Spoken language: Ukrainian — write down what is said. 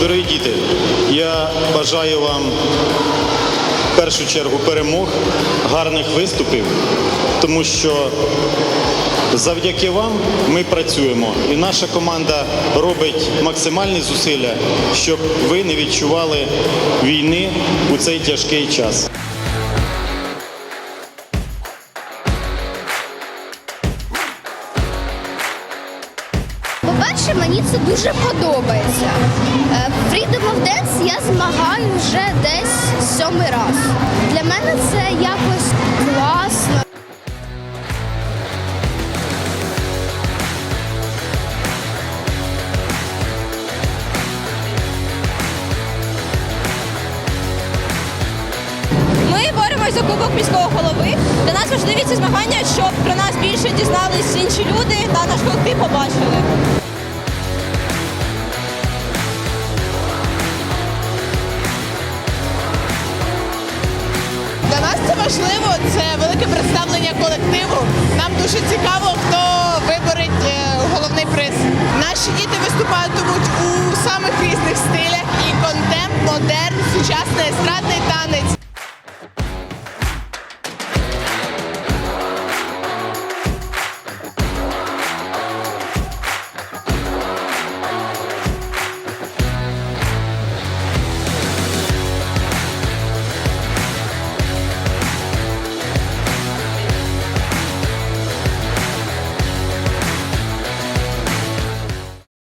Дорогі діти, я бажаю вам в першу чергу перемог, гарних виступів, тому що завдяки вам ми працюємо. І наша команда робить максимальні зусилля, щоб ви не відчували війни у цей тяжкий час. По-перше, мені це дуже подобається. Dance я змагаю вже десь сьомий раз. Для мене це якось класно. Ми боремось за кубок міського голови. Для нас важливі ці змагання, щоб про нас більше дізнались інші люди та наш колектив побачили. Важливо, це велике представлення колективу. Нам дуже цікаво, хто виборить е, головний приз. Наші діти виступатимуть у самих різних стилях